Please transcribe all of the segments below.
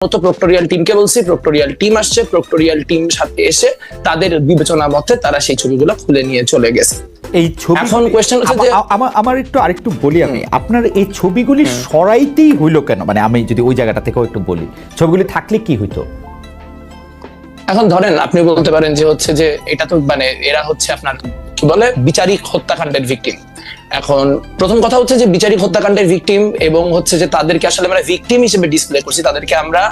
মতো প্রক্টোরিয়াল টিমকে বলছি প্রক্টোরিয়াল টিম আসছে প্রক্টোরিয়াল টিম সাথে এসে তাদের বিবেচনা মতে তারা সেই ছবিগুলো খুলে নিয়ে চলে গেছে। এই ছবি এখন হচ্ছে যে- আমার আমার একটু আরেকটু বলি আমি। আপনার এই ছবিগুলি সরাইতেই হইল কেন? মানে আমি যদি ওই জায়গাটা থেকেও একটু বলি। ছবিগুলি থাকলে কি হইতো? এখন ধরেন আপনি বলতে পারেন যে হচ্ছে যে এটা তো মানে এরা হচ্ছে আপনার কি বলে বিচারিক হত্যাকাণ্ডের ভিকটিম এখন প্রথম কথা হচ্ছে যে বিচারিক হত্যাকাণ্ডের ভিকটিম এবং হচ্ছে যে তাদেরকে আসলে আমরা ভিকটিম হিসেবে ডিসপ্লে করছি। তাদেরকে আমরা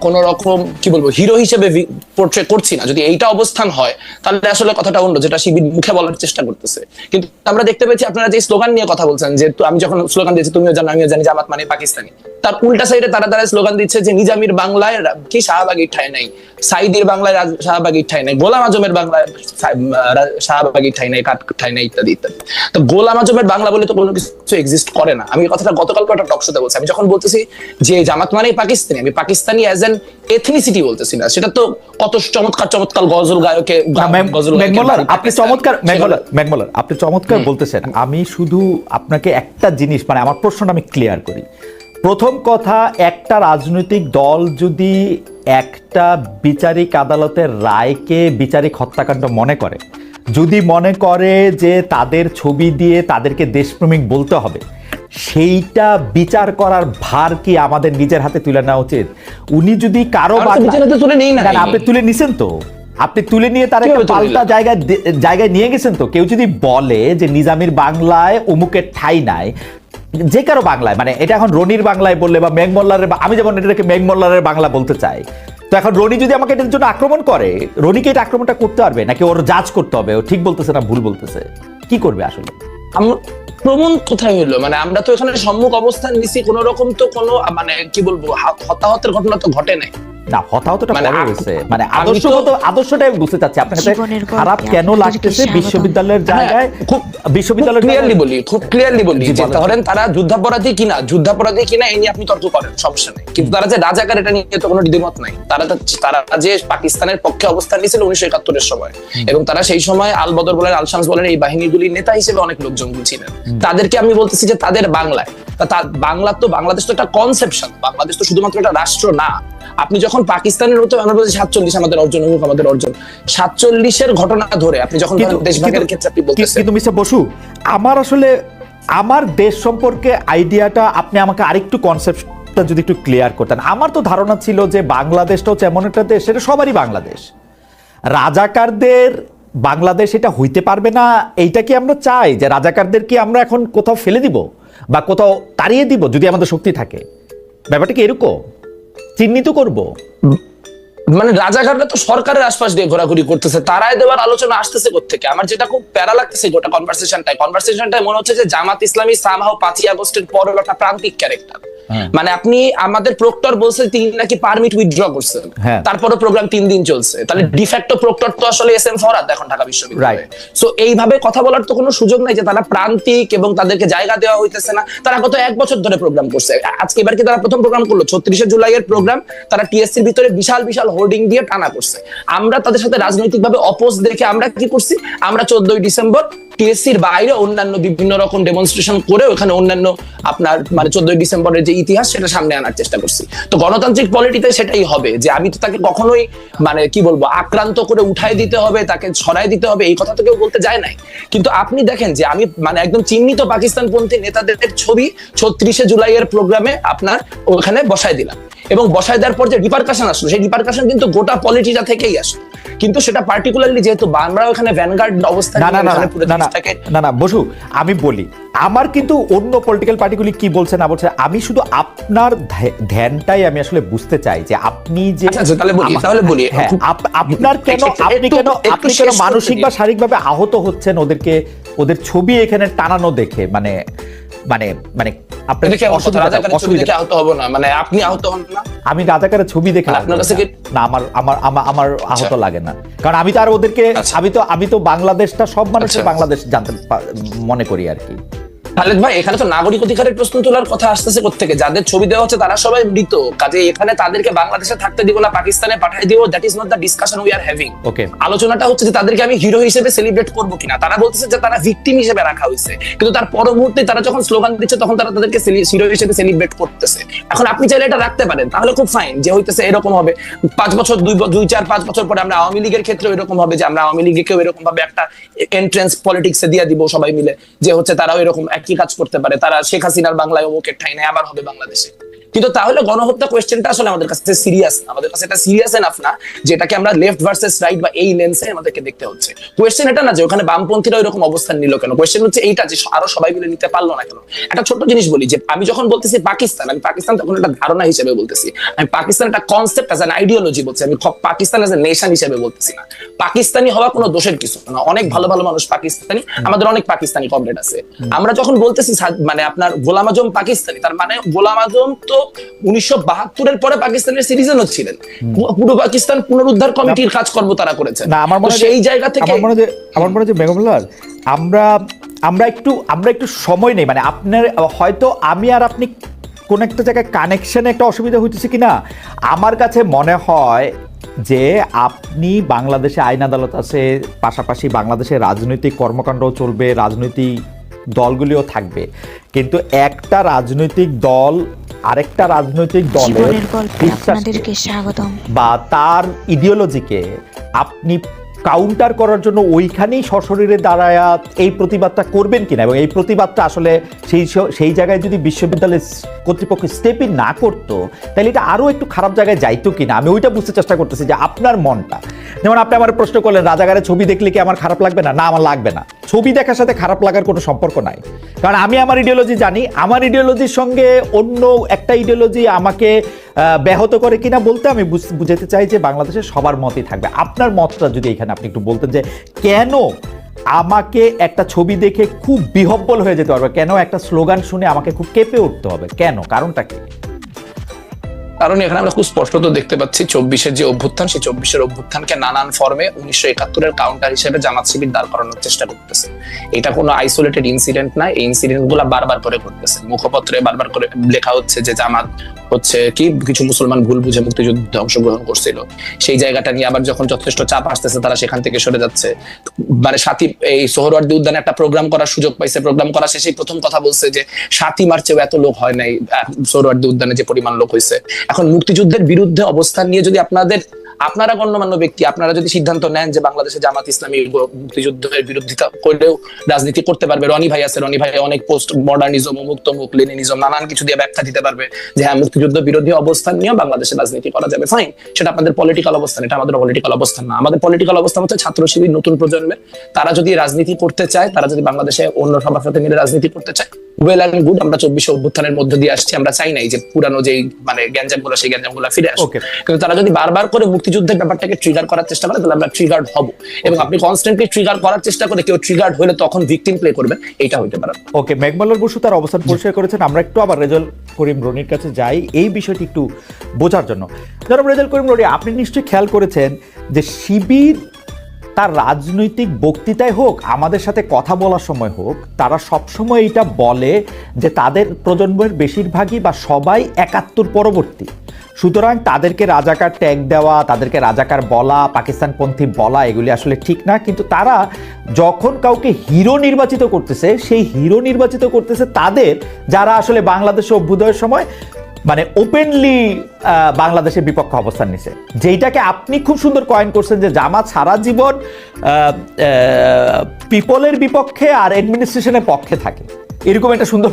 কোন রকম কি বলব হিরো হিসেবে পোর্ট্রে করছি না। যদি এইটা অবস্থান হয়, তাহলে আসলে কথাটা অন্য, যেটা শিবির মুখে বলার চেষ্টা করতেছে। কিন্তু আমরা দেখতে পেয়েছি আপনারা যে স্লোগান নিয়ে কথা বলছেন, যে আমি যখন স্লোগান দিয়েছি, তুমিও জানো, আমিও জানি জামাত মানে পাকিস্তানি। তার উল্টা সাইডে তারা তারা স্লোগান দিচ্ছে যে নিজামির বাংলায় কি শাহবাগীর ঠায় নাই। সাইদির বাংলায় শাহবাগীর নাই। গোলাম আজমের বাংলায় সা- রা- ঠাই নাই কাঠ ঠাই নাই ইত্যাদি ইত্যাদি। তো গোলাম আজমের বাংলা বলে তো কোনো কিছু এক্সিস্ট করে না। আমি কথাটা গতকাল একটা টক শোতে বলছি। আমি যখন বলতেছি যে জামাত মানে পাকিস্তানি, আমি পাকিস্তানি অ্যাজ এন এথনিসিটি বলতেছি না। সেটা তো কত চমৎকার চমৎকার গজল গায়কে ম্যাকমোলার, আপনি চমৎকার পাকিস্তান। ম্যাকমোলার, ম্যাকমোলার, আপনি চমৎকার বলতেছেন। আমি শুধু আপনাকে একটা জিনিস মানে আমার প্রশ্নটা আমি ক্লিয়ার করি। প্রথম কথা একটা রাজনৈতিক দল যদি একটা বিচারিক আদালতের রায়কে বিচারিক হত্যাকাণ্ড মনে করে যদি মনে করে যে তাদের ছবি দিয়ে তাদেরকে দেশপ্রেমিক বলতে হবে সেইটা বিচার করার ভার কি আমাদের নিজের হাতে তুলে নেওয়া উচিত? উনি যদি কারও আপনি তুলে নিছেন তো। আপনি তুলে নিয়ে তার একটা পাল্টা জায়গায় জায়গায় নিয়ে গেছেন তো। কেউ যদি বলে যে নিজামির বাংলায় অমুকের ঠাই নাই যে কারও বাংলায় মানে এটা এখন রনির বাংলায় বললে বা মেঘমল্লারের আমি যেমন এটাকে মেঘমল্লারের বাংলা বলতে চাই। তো এখন রনি যদি আমাকে এটার জন্য আক্রমণ করে রনিকে এটা আক্রমণটা করতে পারবে? নাকি ওর জাজ করতে হবে? ও ঠিক বলতেছে না ভুল বলতেছে? কি করবে আসলে? আম- প্রমাণ কোথায় মিললো মানে আমরা তো এখানে সম্মুখ অবস্থান নিছি, কোন রকম তো কোনো মানে কি বলব হতাহতের ঘটনা তো ঘটে নাই। না হতাহতটা মানে পরে হয়েছে। মানে আদর্শগত আদর্শটাই আমি বুঝতে চাচ্ছি। আপনার গল্পে খারাপ কেন লাগতেছে? বিশ্ববিদ্যালয়ের জায়গায় হ্যাঁ, খুব বিশ্ববিদ্যালয়ের ক্লিয়ারলি বলি খুব ক্লিয়ারলি বলি যে ধরেন তারা যুদ্ধাপরাধী কিনা যুদ্ধাপরাধী কিনা এই নিয়ে আপনি তর্ক করেন সমস্যা নেই। কিন্তু তারা যে রাজাকার এটা নিয়ে তো কোনো দ্বিমত নাই। তারা তারা যে পাকিস্তানের পক্ষে অবস্থান নিয়েছিল উনিশশো একাত্তরের সময়। এবং তারা সেই সময় আল বদর বলেন আল শামস বলেন এই বাহিনীগুলির নেতা হিসেবে অনেক লোকজন ছিলেন। তাদেরকে আমি বলতেছি যে তাদের বাংলায়। তা বাংলা তো বাংলাদেশ তো একটা কনসেপশন বাংলাদেশ তো শুধুমাত্র একটা রাষ্ট্র না। আপনি যখন পাকিস্তানের মতো আমরা বলছি সাতচল্লিশ আমাদের অর্জন অমুক আমাদের অর্জন। সাতচল্লিশের ঘটনা ধরে আপনি যখন দেশভাগের ক্ষেত্রে আপনি বলতেছেন। কিন্তু মিস্টার বসু আমার আসলে আমার দেশ সম্পর্কে আইডিয়াটা আপনি আমাকে আরেকটু কনসেপ্টটা যদি একটু ক্লিয়ার করতেন। আমার তো ধারণা ছিল যে বাংলাদেশটা হচ্ছে এমন একটা দেশ সেটা সবারই বাংলাদেশ। রাজাকারদের বাংলাদেশ এটা হইতে পারবে না এইটা কি আমরা চাই? যে রাজাকারদের কি আমরা এখন কোথাও ফেলে দিব? বা কোথাও তাড়িয়ে দিব যদি আমাদের শক্তি থাকে। ব্যাপারটা কি এরকম? চিহ্নিত করব? মানে রাজাঘাটরা তো সরকারের আশপাশ দিয়ে ঘোরাঘুরি করতেছে তারাই দেওয়ার আলোচনা আসতেছে থেকে আমার যেটা খুব প্যারা লাগতেছে গোটা কনভারসেশনটাই কনভারসেশনটাই মনে হচ্ছে যে জামাত ইসলামী সামহাও পাঁচই আগস্টের পর একটা প্রান্তিক ক্যারেক্টার হ্যাঁ। মানে আপনি আমাদের প্রক্টর বলছেন তিনি নাকি পারমিট উইথড্র করছেন। হ্যাঁ। তারপরে প্রোগ্রাম তিন দিন চলছে। তাহলে ডিফ্যাক্টো প্রক্টর তো আসলে এস এম ফরাদ এখন ঢাকা বিশ্ববিদ্যালয়ে। সো এইভাবে কথা বলার তো কোনো সুযোগ নাই যে তারা প্রান্তিক এবং তাদেরকে জায়গা দেওয়া হইতেছে না। তারা গত এক বছর ধরে প্রোগ্রাম করছে। আজকে এবার কি তারা প্রথম প্রোগ্রাম করল? ছত্রিশে জুলাই এর প্রোগ্রাম তারা টিএসসির ভিতরে বিশাল বিশাল হোর্ডিং দিয়ে টানা করছে। আমরা তাদের সাথে রাজনৈতিক ভাবে অপোজ দেখে আমরা কি করছি? আমরা চোদ্দই ডিসেম্বর টিএসসির বাইরে অন্যান্য বিভিন্ন রকম ডেমনস্ট্রেশন করে ওখানে অন্যান্য আপনার মানে চোদ্দই ডিসেম্বরের যে ইতিহাস সেটা সামনে আনার চেষ্টা করছি। তো গণতান্ত্রিক পলিটিতে সেটাই হবে যে আমি তো তাকে কখনোই মানে কি বলব, আক্রান্ত করে উঠাই দিতে হবে, তাকে ছড়াই দিতে হবে, এই কথা তো কেউ বলতে যায় নাই। কিন্তু আপনি দেখেন যে আমি মানে একদম চিহ্নিত পাকিস্তানপন্থী নেতাদের ছবি ছত্রিশে জুলাইয়ের প্রোগ্রামে আপনার ওখানে বসায় দিলাম। এবং বসায় দেওয়ার পর যে রিপারকাশন আসলো সেই রিপারকাশন কিন্তু গোটা পলিটিটা থেকেই আসলো কিন্তু সেটা পার্টিকুলারলি যেহেতু আমরা ওখানে ভ্যানগার্ড অবস্থান না না বসু আমি বলি আমার কিন্তু অন্য পলিটিক্যাল পার্টিগুলি কি বলছে না বলছে আমি শুধু আপনার ধ্যানটাই আমি আসলে বুঝতে চাই যে আপনি যে আচ্ছা, আচ্ছা, তাহলে বলি, তাহলে বলি। হ্যাঁ, আপনার কেন আপনি কেন আপনি কেন মানসিক বা শারীরিকভাবে আহত হচ্ছেন ওদেরকে ওদের ছবি এখানে টানানো দেখে মানে মানে মানে মানে আপনি আহত আমি রাজাকারের ছবি দেখে কি- না। আমার আমার আমার আমার আহত আচ্ছা। লাগে না কারণ আমি তো আর ওদেরকে আচ্ছা। আমি তো আমি তো বাংলাদেশটা সব মানুষের আচ্ছা। বাংলাদেশ জানতে মনে করি আর কি খালেদ ভাই এখানে তো নাগরিক অধিকারের প্রশ্ন তোলার কথা আসতেছে থেকে যাদের ছবি দেওয়া হচ্ছে তারা সবাই মৃত। কাজে এখানে তাদেরকে বাংলাদেশে থাকতে দিব না পাকিস্তানে পাঠিয়ে দিব। That is not the discussion we are having okay আলোচনাটা হচ্ছে যে তাদেরকে আমি হিরো হিসেবে সেলিব্রেট করব কিনা। তারা বলতেছে যে তারা ভিকটিম হিসেবে রাখা হয়েছে। কিন্তু তার পর মুহূর্তে তারা যখন স্লোগান দিচ্ছে তখন তারা তাদেরকে হিরো হিসেবে সেলিব্রেট করতেছে। এখন আপনি চাইলে এটা রাখতে পারেন তাহলে খুব ফাইন যে হইতেছে এরকম হবে। পাঁচ বছর দুই দুই চার পাঁচ বছর পরে আমরা আওয়ামী লীগের ক্ষেত্রে এরকম হবে যে আমরা আওয়ামী লীগকেও এরকম ভাবে একটা এন্ট্রেন্স পলিটিক্সে দিয়ে দিব সবাই মিলে। যে হচ্ছে তারাও এরকম একই কাজ করতে পারে? তারা শেখ হাসিনার বাংলায় অমুকের ঠাই নেই আবার হবে বাংলাদেশে। কিন্তু তাহলে গণহত্যা কোয়েশ্চেনটা আসলে আমাদের কাছে সিরিয়াস আমাদের কাছে এটা সিরিয়াস এনাফ না যেটাকে আমরা লেফট ভার্সেস রাইট বা এই লেন্সে আমাদেরকে দেখতে হচ্ছে। কোয়েশ্চেন এটা না যে ওখানে বামপন্থীরা এরকম অবস্থান নিল কেন? কোয়েশ্চেন হচ্ছে এইটা যে আরও সবাই মিলে নিতে পারল না কেন? একটা ছোট্ট জিনিস বলি যে আমি যখন বলতেছি পাকিস্তান আমি পাকিস্তান তখন একটা ধারণা হিসেবে বলতেছি। আমি পাকিস্তান একটা কনসেপ্ট অ্যাজ অ্যান আইডিওলজি বলছি। আমি পাকিস্তান অ্যাজ এ নেশন হিসেবে বলতেছি না। পাকিস্তানি হওয়া কোনো দোষের কিছু না। অনেক ভালো ভালো মানুষ পাকিস্তানি আমাদের অনেক পাকিস্তানি কমরেড আছে। আমরা যখন বলতেছি মানে আপনার গোলাম আজম পাকিস্তানি তার মানে গোলাম আজম তো উনিশশো বাহাত্তরের পরে পাকিস্তানের সিটিজেনও ছিলেন। পু- পূর্ব পাকিস্তান পুনরুদ্ধার কমিটির কাজকর্ম তারা করেছেন। না আমার মনে সেই জায়গা থেকে আমার মনে হয় আমার মনে হয় আমরা আমরা একটু আমরা একটু সময় নেই। মানে আপনার হয়তো আমি আর আপনি কোন একটা জায়গায় কানেকশনে একটা অসুবিধা হইতেছে কিনা? আমার কাছে মনে হয় যে আপনি বাংলাদেশে আইন আদালত আছে পাশাপাশি বাংলাদেশে রাজনৈতিক কর্মকাণ্ড চলবে রাজনৈতিক দলগুলিও থাকবে। কিন্তু একটা রাজনৈতিক দল আরেকটা রাজনৈতিক দলের বিশ্বাসকে- বা তার ইডিওলজিকে আপনি কাউন্টার করার জন্য ওইখানেই সশরীরে দাঁড়ায়া এই প্রতিবাদটা করবেন কিনা? এবং এই প্রতিবাদটা আসলে সেই সেই জায়গায় যদি বিশ্ববিদ্যালয় কর্তৃপক্ষ স্টেপই না করতো, তাহলে এটা আরও একটু খারাপ জায়গায় যাইতো কিনা? আমি ওইটা বুঝতে চেষ্টা করতেছি যে আপনার মনটা। যেমন আপনি আমার প্রশ্ন করলেন রাজাগারের ছবি দেখলে কি আমার খারাপ লাগবে না? না, আমার লাগবে না। ছবি দেখার সাথে খারাপ লাগার কোনো সম্পর্ক নাই। কারণ আমি আমার ইডিওলজি জানি, আমার ইডিওলজির সঙ্গে অন্য একটা ইডিওলজি আমাকে ব্যাহত করে কিনা বলতে আমি বুঝ- বুঝাতে চাই যে বাংলাদেশের সবার মতই থাকবে। আপনার মতটা যদি এখানে আপনি একটু বলতেন যে কেন আমাকে একটা ছবি দেখে খুব বিহব্বল হয়ে যেতে পারবে? কেন একটা স্লোগান শুনে আমাকে খুব কেঁপে উঠতে হবে? কেন? কারণটা কি? কারণ এখানে আমরা খুব স্পষ্টত দেখতে পাচ্ছি চব্বিশের যে অভ্যুত্থান, সেই চব্বিশের অভ্যুত্থানকে নানান ফর্মে উনিশশো একাত্তরের কাউন্টার হিসেবে জামাত শিবির দাঁড় করানোর চেষ্টা করতেছে। এটা কোনো আইসোলেটেড ইনসিডেন্ট না, এই ইনসিডেন্টগুলা বারবার করে ঘটতেছে। মুখপত্রে বারবার করে লেখা হচ্ছে যে জামাত হচ্ছে কি, কিছু মুসলমান ভুল বুঝে মুক্তিযুদ্ধে অংশগ্রহণ করছিল। সেই জায়গাটা নিয়ে আবার যখন যথেষ্ট চাপ আসতেছে, তারা সেখান থেকে সরে যাচ্ছে। মানে সাথী, এই সোহরওয়ার্দী উদ্যানে একটা প্রোগ্রাম করার সুযোগ পাইছে। প্রোগ্রাম করা শেষেই প্রথম কথা বলছে যে সাতই মার্চেও এত লোক হয় নাই সোহরওয়ার্দী উদ্যানে যে পরিমাণ লোক হয়েছে এখন মুক্তিযুদ্ধের বিরুদ্ধে অবস্থান নিয়ে যদি আপনাদের, আপনারা গণ্যমান্য ব্যক্তি, আপনারা যদি সিদ্ধান্ত নেন যে বাংলাদেশে জামাত ইসলামী মুক্তিযুদ্ধের বিরোধিতা করলেও রাজনীতি করতে পারবে, রনি ভাই আছে, রনি ভাই অনেক পোস্ট মডার্নিজম মুক্ত মুখ লেনিনিজম নানান কিছু দিয়ে ব্যাখ্যা দিতে পারবে যে হ্যাঁ মুক্তিযুদ্ধ বিরোধী অবস্থান নিয়ে বাংলাদেশে রাজনীতি করা যাবে। ফাইন সেটা আপনাদের পলিটিক্যাল অবস্থান, এটা আমাদের পলিটিক্যাল অবস্থান না। আমাদের পলিটিক্যাল অবস্থান হচ্ছে ছাত্র শিবির নতুন প্রজন্মের। তারা যদি রাজনীতি করতে চায়, তারা যদি বাংলাদেশে অন্য সবার সাথে মিলে রাজনীতি করতে চায় ওয়েল অ্যান্ড গুড আমরা চব্বিশে অভ্যুত্থানের মধ্যে দিয়ে আসছি আমরা চাই নাই যে পুরানো যে মানে গ্যাঞ্জামগুলো সেই গ্যাঞ্জামগুলো ফিরে আসুক। কিন্তু তারা যদি বারবার করে মুক্তিযুদ্ধের ব্যাপারটাকে ট্রিগার করার চেষ্টা করে তাহলে আমরা ট্রিগার্ড হব। এবং আপনি কনস্ট্যান্টলি ট্রিগার করার চেষ্টা করে কেউ ট্রিগার্ড হলে তখন ভিকটিম প্লে করবেন এটা হইতে পারে। ওকে মেঘমাল্লার বসু তার অবস্থান পরিষ্কার করেছেন। আমরা একটু আবার রেজাল করিম রনির কাছে যাই এই বিষয়টি একটু বোঝার জন্য। জনাব রেজাল করিম রনি আপনি নিশ্চয়ই খেয়াল করেছেন যে শিবির তার রাজনৈতিক বক্তৃতায় হোক, আমাদের সাথে কথা বলার সময় হোক, তারা সবসময় এটা বলে যে তাদের প্রজন্মের বেশিরভাগই বা সবাই একাত্তর পরবর্তী। সুতরাং তাদেরকে রাজাকার ট্যাগ দেওয়া, তাদেরকে রাজাকার বলা, পাকিস্তানপন্থী বলা, এগুলি আসলে ঠিক না। কিন্তু তারা যখন কাউকে হিরো নির্বাচিত করতেছে, সেই হিরো নির্বাচিত করতেছে তাদের, যারা আসলে বাংলাদেশে অভ্যুদয়ের সময় মানে ওপেনলি বাংলাদেশের বিপক্ষে অবস্থান নিছে। যেইটাকে আপনি খুব সুন্দর কয়েন করছেন যে জামাত সারা জীবন পিপলের বিপক্ষে আর অ্যাডমিনিস্ট্রেশনের পক্ষে থাকে। এরকম একটা সুন্দর